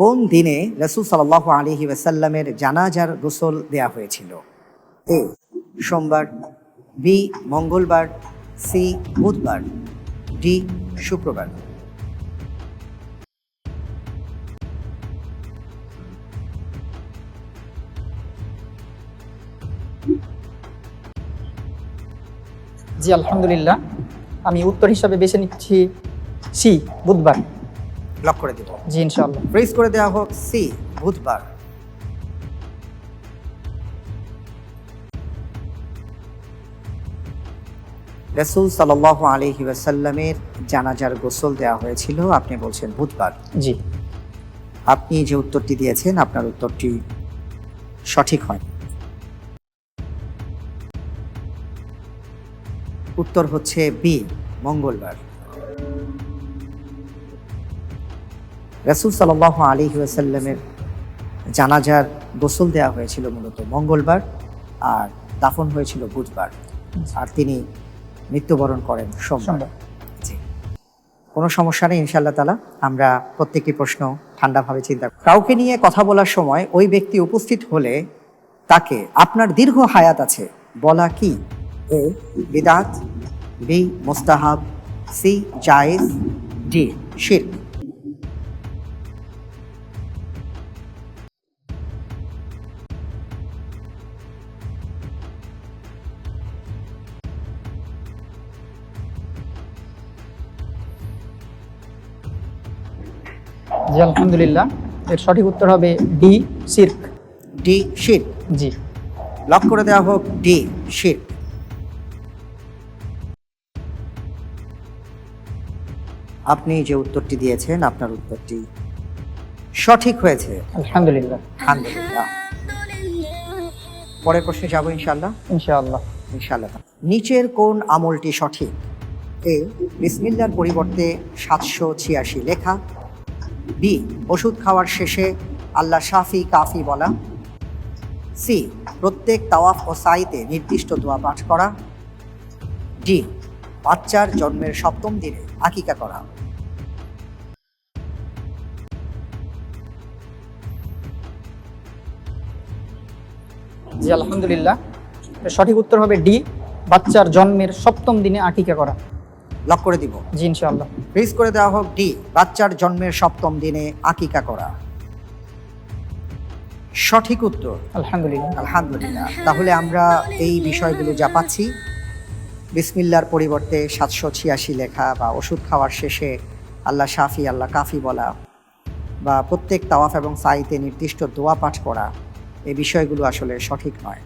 কোন দিনে রসুল সাল্লাহ আলহি ওয়াসাল্লামের জানাজার গোসল দেয়া হয়েছিল? এ, সোমবার, বি, মঙ্গলবার, সি, বুধবার, ডি, শুক্রবার। জি, আলহামদুলিল্লাহ। আমি উত্তর হিসাবে বেছে নিচ্ছি সি, বুধবার। লক করে দেব। জি ইনশাআল্লাহ। ফ্রিজ করে দেওয়া হোক সি বুধবার। রসুল সাল্লাহ আলহি ওয়াসাল্লামের জানাজার গোসল দেওয়া হয়েছিল আপনি বলছেন বুধবার। জি। আপনি যে উত্তরটি দিয়েছেন আপনার উত্তরটি সঠিক হয়। উত্তর হচ্ছে বি মঙ্গলবার। রসুল সাল্লাহ আলী ওয়াসাল্লামের জানাজার গোসল দেওয়া হয়েছিল মূলত মঙ্গলবার আর দাফন হয়েছিল বুধবার। আর তিনি মৃত্যুবরণ করেন সোমবার। কোনো সমস্যা নেই ইনশাল্লাহ তালা আমরা প্রত্যেকটি প্রশ্ন ঠান্ডাভাবে চিন্তা করি। কাউকে নিয়ে কথা বলার সময় ওই ব্যক্তি উপস্থিত হলে তাকে আপনার দীর্ঘ হায়াত আছে বলা কি? এ বিদাত বি মোস্তাহাব সি জায়েজ ডি শির জি আলহামদুলিল্লাহ। এর সঠিক উত্তর হবে ডি সির্ক। ডি শির জি। লক করে দেওয়া হোক ডি শির আপনি যে উত্তরটি দিয়েছেন আপনার উত্তরটি সঠিক হয়েছে। আলহামদুলিল্লাহ। আলহামদুলিল্লাহ। পরের প্রশ্নে যাব ইনশাল্লাহ ইনশাআল্লাহ। ইনশাল্লাহ নিচের কোন আমলটি সঠিক? এ বিসমিল্লার পরিবর্তে সাতশো ছিয়াশি লেখা। বি ওষুধ খাওয়ার শেষে আল্লাহ শাফি কাফি বলা। সি প্রত্যেক তাওয়াফ ও সাইতে নির্দিষ্ট দোয়া পাঠ করা। ডি বাচ্চার জন্মের সপ্তম দিনে আকিকা করা। জি, আলহামদুলিল্লাহ। সঠিক উত্তর হবে ডি বাচ্চার জন্মের সপ্তম দিনে আকিকা করা। লক করে দিব। জি ইনশাআল্লাহ। ফ্রিজ করে দেওয়া হোক ডি বাচ্চার জন্মের সপ্তম দিনে আকিকা করা। সঠিক উত্তর। আলহামদুলিল্লাহ। আলহামদুলিল্লাহ। তাহলে আমরা এই বিষয়গুলো যা পাচ্ছি বিসমিল্লার পরিবর্তে সাতশো ছিয়াশি লেখা বা ওষুধ খাওয়ার শেষে আল্লাহ শাফি আল্লাহ কাফি বলা বা প্রত্যেক তাওয়াফ এবং সাইতে নির্দিষ্ট দোয়া পাঠ করা এই বিষয়গুলো আসলে সঠিক নয়।